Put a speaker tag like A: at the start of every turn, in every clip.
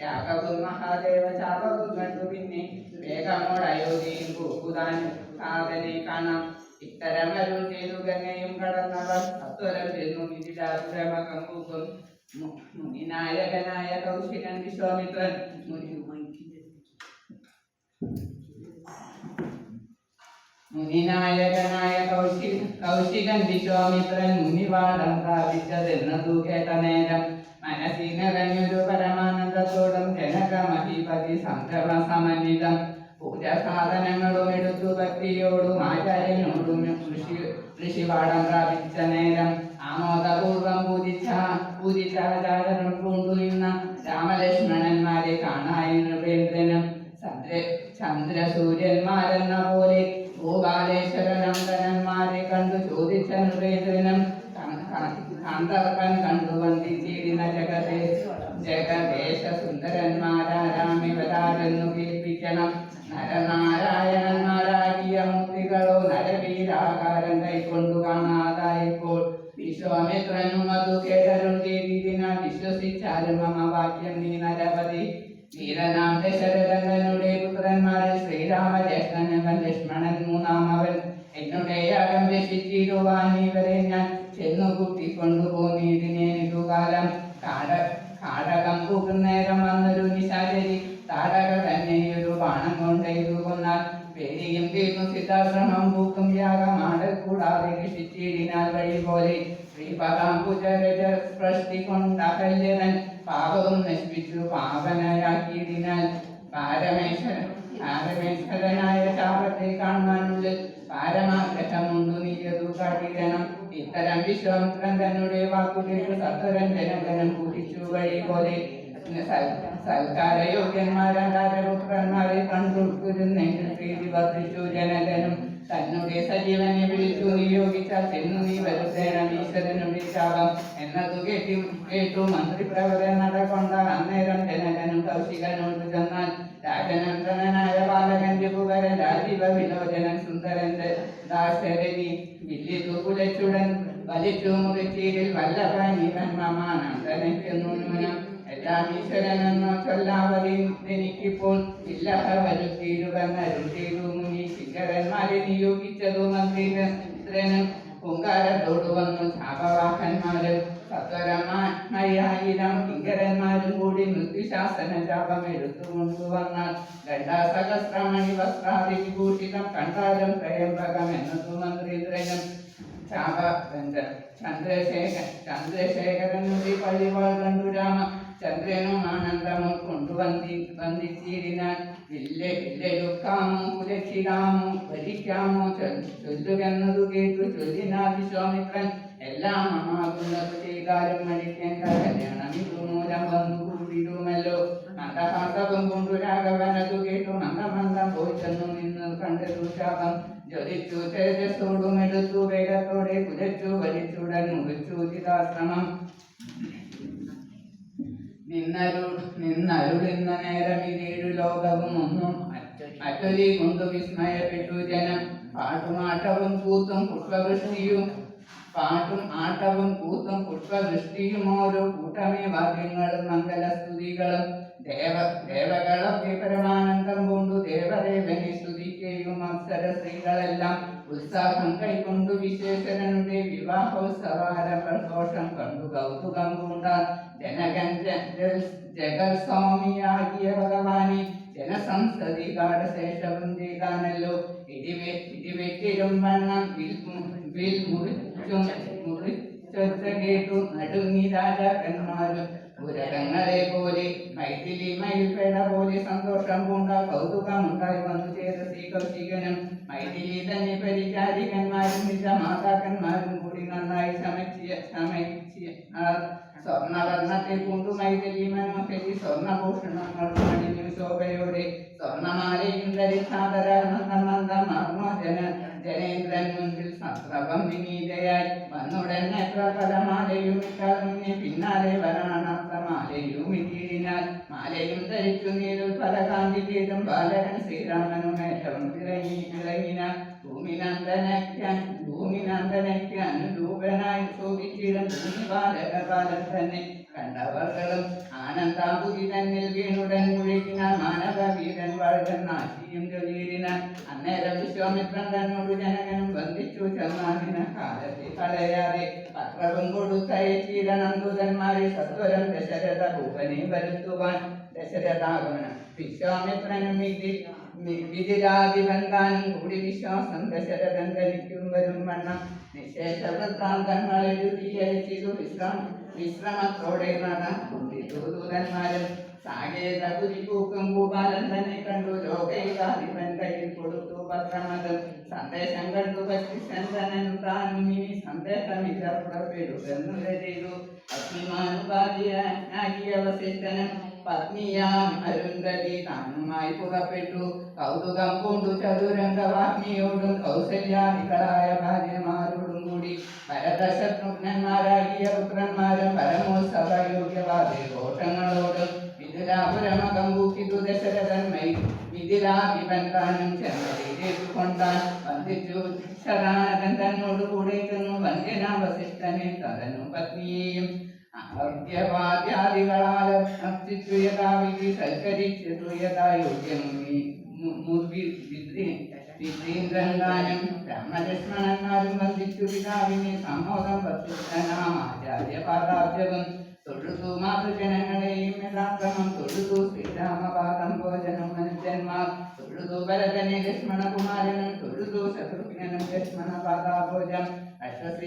A: യാഗവും മഹാദേവ ശാപവും കണ്ടു പിന്നെ വേഗമോട് അയോധ്യയും പൂക്കുതാൻ കാതനെ കാണാം. ഇത്തരം അരുൾ ചെയ്തു ഗംഗയും കടന്നവർ അത്വരം ചെന്നു മിഥിലാപുരമകം പൂക്കും മുനിനായകനായ കൗശികൻ വിശ്വാമിത്രൻ മുനി മുനിനായകനായ കൗശിക കൗശികൻ വിശ്വാമിത്രൻ മുനിവാദം പ്രാപിച്ചതെന്നതു കേട്ട നേരം മനസ്സിനകഞ്ഞൊരു പരമാനന്ദത്തോടും ജനകമധിപതി സംരഭ സമന്വിതം പൂജ സാധനങ്ങളും എടുത്തു ഭക്തിയോടും ആചാര്യനോടും ഋഷി ഋഷിവാടം പ്രാപിച്ച വന്ദിച്ചിരുന്ന ജഗതേ ജഗദേശ സുന്ദരന്മാരാരാമിവരാരെന്നു കേൾപ്പിക്കണം. നരനാരായണന്മാരാകിയ മുക്തികളോ നരവീരാകാരം കൈക്കൊണ്ടു കാണാതായപ്പോൾ വിശ്വാമിത്രനും അതു കേട്ടരും ചെയ്തിരുന്ന വിശ്വസിച്ചാലും മമ വാക്യം നീ നരപതി. വീരനാം ദശരഥങ്ങളുടെ പുത്രന്മാരിൽ ശ്രീരാമ ജ്യേഷ്ഠനവൻ ലക്ഷ്മണൻ മൂന്നാമവൻ എന്നുടെ യാഗം രക്ഷിച്ചിരുവാൻ ഇവരെ ഞാൻ രക്ഷിച്ചിരിനാൽ വഴി പോലെ ശ്രീപദാംബുജരജ സ്പൃഷ്ടി കൊണ്ടകല്യനൻ പാപവും നശിപ്പിച്ചു. പാവനയാക്കിയതിനാൽ പാരമേശ്വരൻ പാരമേശ്വരനായ ശാപത്തെ കാണുവാനുള്ളിൽ പാരമാഗ്രഹമുണ്ടു നീയതു കാട്ടിക്കണം ഇത്തരം വിശ്വാമിത്രൻ തന്നെ വാക്കുകേട്ട് സത്വരൻ ജനകനം കുതിച്ചു വഴി പോലെ സൽക്കാരയോഗ്യന്മാരാകാരപുത്രന്മാരെ കണ്ടുകൊടുത്തിരുന്നെങ്കിൽ പ്രീതി വർദ്ധിച്ചു. ജനകനും തന്നെ സജീവനെ വിളിച്ചു നിയോഗിച്ചാൽ ചെന്നു നീ വരുത്തേണം ഈശ്വരനുടെ ശാപം എന്നതു കേട്ടു കേട്ടു മന്ത്രിപ്രവരൻ നടകൊണ്ട അന്നേരം ജനകനും കൗശികനോട് ചെന്നാൽ നിയോഗിച്ചതു മന്ത്രിനും പൂങ്കാരത്തോട് വന്നു. ശാപവാഹന്മാരും സത്വരമായിരം കിങ്കരന്മാരും കൂടി മൃത്യുശാസന ജാപം എടുത്തുകൊണ്ടുവന്നാൽ ഗണ്ടാസഹസ്രമണി വസ്ത്രാദി വിഭൂഷിതം കണ്ടാലും ത്രയംബകം എന്നതു മന്ത്രിദ്രനും ശാപ ചന്ദ്രശേഖര ചന്ദ്രശേഖരൻ പഴിവാൾ കണ്ടു. രാമ ചന്ദ്രനും ആനന്ദമോ കൊണ്ടുവന്തി ഇല്ലേ ഇല്ലേ വില്ലെടുക്കാമോ കുലക്ഷിടാമോ ഭരിക്കാമോ ചൊല്ലുകെന്നതു കേട്ടു ചൊല്ലിനാൽ വിശ്വാമിത്രൻ എല്ലാം അമാകുന്നത് ചെയ്താലും മരിക്കേണ്ട കല്യാണം ഇതുമൂലം വന്നു കൂടിയിരുമല്ലോ മന്ദഹാസവും കൊണ്ടു രാഘവനതു കേട്ടു. മന്ദമന്ദം പോയി ചെന്നു നിന്ന് കണ്ടതു ശാപം. ജ്വലിച്ചു തേജസ്സോടും എടുത്തു വേഗത്തോടെ കുലച്ചു വലിച്ചുടൻ മുറിച്ചു ചിതാശ്രമം. നിന്നരു നിന്നരുളുന്ന നേരം ഇതേഴു ലോകവും ഒന്നും അറ്റൊലി കൊണ്ടു വിസ്മയപ്പെട്ടു. ജനം പാട്ടും ആട്ടവും കൂത്തും പുഷ്പവൃഷ്ടിയും പാട്ടും ആട്ടവും കൂത്തും പുഷ്പവൃഷ്ടിയും ഓരോ കൂട്ടമേ വാദ്യങ്ങളും മംഗലസ്തുതികളും ദേവ ദേവകളൊക്കെ പരമാനന്ദം കൊണ്ടു ദേവദേവനെ സ്തുതിക്കുകയും അപ്സര സ്ത്രീകളെല്ലാം ഉത്സാഹം കൈക്കൊണ്ടു വിശേഷരനുടെ വിവാഹോത്സവാരഘോഷം കണ്ടു കണ്ടുക ജനകൻ ജഗൽ സ്വാമിയാകിയ ഭഗവാനെ ജനസംസതി കാടശേഷവും ചെയ്താണല്ലോ ഇടിവെ വണ്ണം വിൽ മുറിച്ചും മുറിച്ചൊച്ച കേട്ടു നടുങ്ങി രാജാക്കന്മാരും ഉരകങ്ങളെ പോലെ മൈഥിലി മയിൽപേട പോലെ സന്തോഷം പൂണ്ട കൗതുകമുണ്ടായി വന്നു ശ്രീ കൗശികനും മൈഥിലി തന്നെ പരിചാരികന്മാരും നിജ മാതാക്കന്മാരും കൂടി നന്നായി സമച്ചിയ ശമിച്ചിയ സ്വർണവർണത്തെ കൊണ്ടു മൈഥിലി സ്വർണഭൂഷണങ്ങൾ അണിഞ്ഞു ശോഭയോടെ സ്വർണമാലയും ജന ജനേന്ദ്രൻ മുൻപിൽ സത്രപം വിനീതയായി വന്നുടൻ എത്ര പലമാലയും ഇട്ടറിഞ്ഞ് പിന്നാലെ വരാണത്ര മാലയും ഇട്ടിടിനാൽ മാലയും ധരിച്ചു നീരുൽ ഫലകാന്തി ചെയ്തും ബാലകൻ ശ്രീരാമനും ഏറ്റവും ഇറങ്ങി ഇറങ്ങിനാൽ ഭൂമിനന്ദനയ്ക്കാൻ ഭൂമിനന്ദനയ്ക്ക് അനുരൂപനായി ശോഭിച്ചിടം ഭൂമിപാലകപാലൻ തന്നെ കണ്ടവർകളും ആനന്ദാഭുതി തന്നിൽ വീണുടൻ മുഴുകിനാൽ മാനവവീരൻ വീരൻ വാഴൻ നാശിയും ജൊലീരിനാൽ അന്നേരം വിശ്വാമിത്രൻ തന്നോട് ജനകനും ബന്ധിച്ചു ചെന്നാനിന കാലത്തെ കളയാതെ. പത്രവും കൊടുത്തയച്ചിരണന്തുതന്മാരെ സത്വരം ദശരഥ ഭൂപനെ വരുത്തുവാൻ. ദശരഥാഗമനം വിശ്വാമിത്രനും വിധി വിധിരാതിബന്ധാനും കൂടി വിശ്വാസം ദശരഥൻ ധരിക്കും വരും വണ്ണം നിശേഷ വൃത്താന്തങ്ങൾ എഴുതിയയച്ചിതു വിശ്രാം വിശ്രമത്തോടെ നടൂതന്മാരും സാകേത കുരിപ്പൂക്കും ഭൂപാലൻ തന്നെ കണ്ടു ലോകൈകാധിപൻ കയ്യിൽ കൊടുത്തു പത്രമത് സന്ദേശം കണ്ടു പറ്റിശന്തനൻ താനും ഇനി സന്ദേശമില്ല പുറപ്പെടുകെന്നു ചെയ്തു അഗ്നിമാനുപാതിയാകിയ വസിഷ്ഠനും പത്നിയാം അരുന്ധതി താനുമായി പുറപ്പെട്ടു. കൗതുകം കൊണ്ടു ചതുരംഗവാഗ്നിയോടും കൗസല്യാദികളായ ഭാര്യമാരോടും കൂടി. ഭരതശത്രുഘ്നന്മാരാകിയ പുത്രന്മാരും പരമോത്സവ യോഗ്യവാദി ഘോഷങ്ങളോടും മിഥിലാപുരമകം പൂക്കിതു ദശരഥൻ മൈ മിഥിലാഭിപൻ താനും ചെന്നതിലേറ്റുകൊണ്ടാൻ വന്ദിച്ചു. ശരാനന്ദൻ തന്നോട് കൂടെ ചെന്നു പത്നിയെയും അർഘ്യവാദ്യാദികളാൽ അർച്ചിച്ചു യഥാവിധി സൽക്കരിച്ചു യഥായോഗ്യം വിദ്രീന്ദ്രന്താനും ബ്രഹ്മലക്ഷ്മണന്മാരും വന്ദിച്ചു പിതാവിനെ സമ്മോദം വസിഷ്ഠനാമാചാര്യ പാദാബ്ജവും തൊഴുതു മാതൃജനങ്ങളെയും യഥാക്രമം തൊഴുതു ശ്രീരാമപാദം ലക്ഷ്മണകുമാരനും തൊഴുതു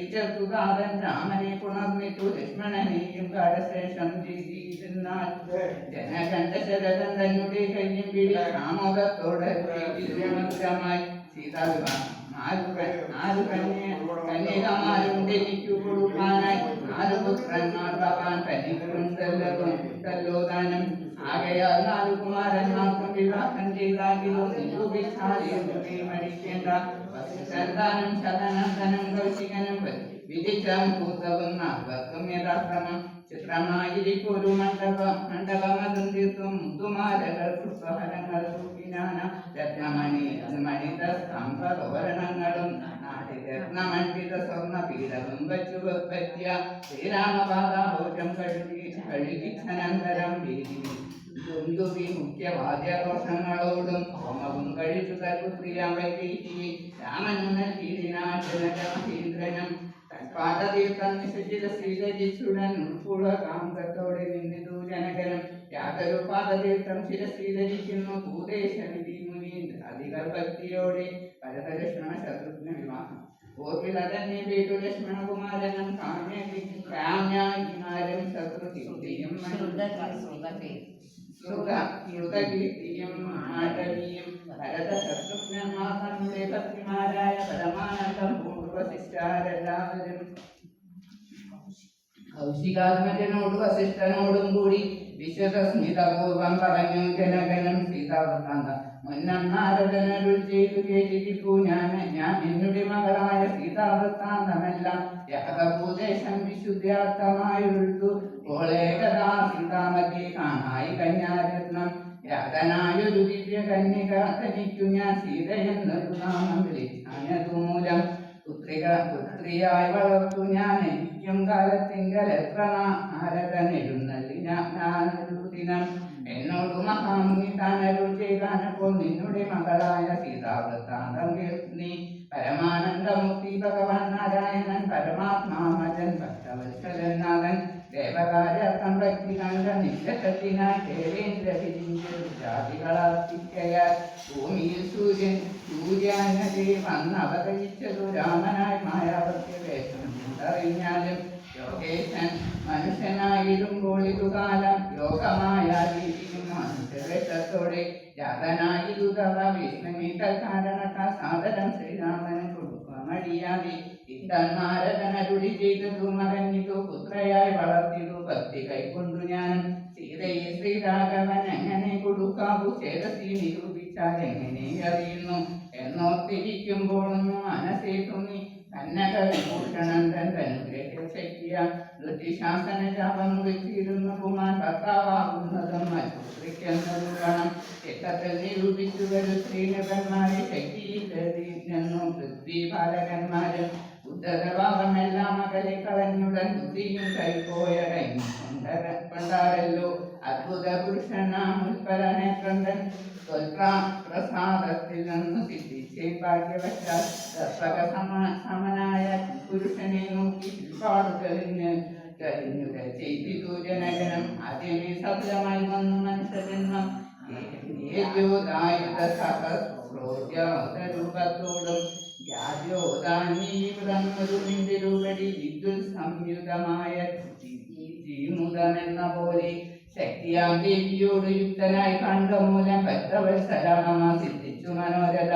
A: श्रीचतुरारन् रामने पुनर्मितु लक्ष्मणने युगाडशेषं திரிதிருநாள் ஜனகண்ட சரதன் தன்னுடைய கையும் வீடு ராமோகத்தோட திருமணமாய் சீதாவிவான் ஆறு கன்னியகமாருண்டே கொடுப்பானாய் ஆறு புத்திரன் மார்பான் தனி യഥാക്രമം ചിത്രമായിരിക്കൊരു മണ്ഡപം തീർത്തും പുഷ്പഹരങ്ങൾ തൂക്കിനാന രത്നമണി മണിത സ്തംഭോരണങ്ങളും നാടിരത്നമണ്ഡിത സ്വർണ പീഠവും വച്ചു പറ്റിയ ശ്രീരാമപാദാഭോജം കഴുകി കഴുകിച്ചനന്തരം വീതി. ദുന്ദുബി മുഖ്യവാദ്യഘോഷങ്ങളോടും ഹോമവും കഴിച്ചു തൽപുത്രിയാം വൈകീഹി രാമനു നൽകിയിനാശനകമഹീന്ദ്രനും പാദതീർത്ഥം നിശിച്ചിത സ്വീകരിച്ചുടൻ ഉൾപ്പുഴ കാന്തത്തോടെ നിന്നിതു ജനകരം യാതൊരു പാദതീർത്ഥം ശിരസ്വീകരിക്കുന്നു ഭൂദേശ വിധി മുനീന്ദ്ര അധിക ഭക്തിയോടെ ഭരതലക്ഷ്മണ ശത്രുഘ്ന വിവാഹം ഓർമ്മിൽ അതന്നെ വീട്ടു ലക്ഷ്മണകുമാരനും കാമ്യാകിമാരും ശത്രുതിയും ശ്രുതകീർത്തിയും ആടവിയും കൗശികാത്മജനോട് വസിഷ്ഠനോടും കൂടി വിശ്വസ്മിതപൂർവം പറഞ്ഞു. ജനകനും സീതാവൃത്താന്ത മുന്നം നാരദനരുൾ ചെയ്തു കേട്ടിരിക്കൂ. ഞാൻ ഞാൻ എന്നുടെ മകളായ സീതാവൃത്താന്തമെല്ലാം യഹതഭൂദേശം വിശുദ്ധാർത്ഥമായുള്ളു കോളേകഥാ സീതാമതി കാണായി കന്യാരത്നം. യാതനായൊരു ദിവ്യ കന്യക ഞാൻ സീതയെന്നൊരു നാമം വിളിച്ചാനതു മൂലം പുത്രിക പുത്രിയായി വളർത്തു. ഞാൻ കാലത്തിങ്കൽ എത്ര നാരദനെഴുന്നള്ളി ഞാനൊരു ദിനം എന്നോട് മഹാമുനി താനരുൾ ചെയ്താനപ്പോൾ നിന്നുടെ മകളായ സീതാവൃത്താന്തം നീ പരമാനന്ദമൂർത്തി ഭഗവാൻ നാരായണൻ പരമാത്മാമജൻ ഭക്തവത്സലനാഥൻ ദേവകാര്യാർത്ഥം ഭക്തി കണ്ട ദേവേന്ദ്ര ജാതികളാർത്തിക്കയാൽ ഭൂമിയിൽ സൂര്യൻ സൂര്യാനതി വന്ന് അവതരിച്ചതു രാമനായി മായാവത്യ വേഷം അറിഞ്ഞാലും യോഗേശൻ മനുഷ്യനായിരുമ്പോൾ ഇതുകാലം യോഗമായ രീതിയും മനുഷ്യവേഷത്തോടെ ജാതനായിരുതവ കാരണത്താൽ സാദരം ശ്രീരാമന് കൊടുക്കുക മടിയാതെ ചെയ്തതു മകഞ്ഞിതു പുത്രയായി വളർത്തിയതു ഭക്തി കൈക്കൊണ്ടു ഞാൻ സീതയെ ശ്രീരാഘവൻ എങ്ങനെ കൊടുക്കാവൂ? ചേതത്തി നിരൂപിച്ചാൽ എങ്ങനെ അറിയുന്നു? എന്നോർത്തിരിക്കുമ്പോഴൊന്നും മനസ്സേ തോന്നി കന്നക വിഭൂഷണൻ തൻ അനുഗ്രഹ ശക്തിയ ഋതിശാസന ജാപം മുറിച്ചിരുന്ന കുമാൻ ഭർത്താവാകുന്നതും മത്പുത്രിക്കെന്നതും ഗണം ചിത്രത്തിൽ നിരൂപിച്ചു വരും ശ്രീനകന്മാരെ ശക്തിയിൽ നിന്നും പൃഥ്വി ബാലകന്മാരും ഉദ്ധരഭാഗമെല്ലാം അകലെ കളഞ്ഞുടൻ ബുദ്ധിയും കൈപോയടങ്ങി കൊണ്ടാരല്ലോ അദ്ഭുത പുരുഷനാം കണ്ടൻ. പ്രസാദത്തിൽ നിന്ന് സിദ്ധിച്ച് ഭാഗ്യവശാൽ ദർശക സമ- സമനായ പുരുഷനെ നോക്കി പാടുകളിഞ്ഞ് തെളിഞ്ഞുക ചെയ്തിതു ജനഗണം അതിനെ സഫലമായി വന്നു മനുഷ്യജന്മം. രൂപത്തോടും യാദ്യോദാനീവൃതമൊരുവിന്റെ രൂപടി വിദ്യുൽ സംയുതമായ ജീമുതമെന്ന പോലെ ശക്തിയാം ദേവിയോട് യുക്തനായി കണ്ടമൂലം ഭക്തവത്സരാമ സിദ്ധിച്ചു മനോരഥം.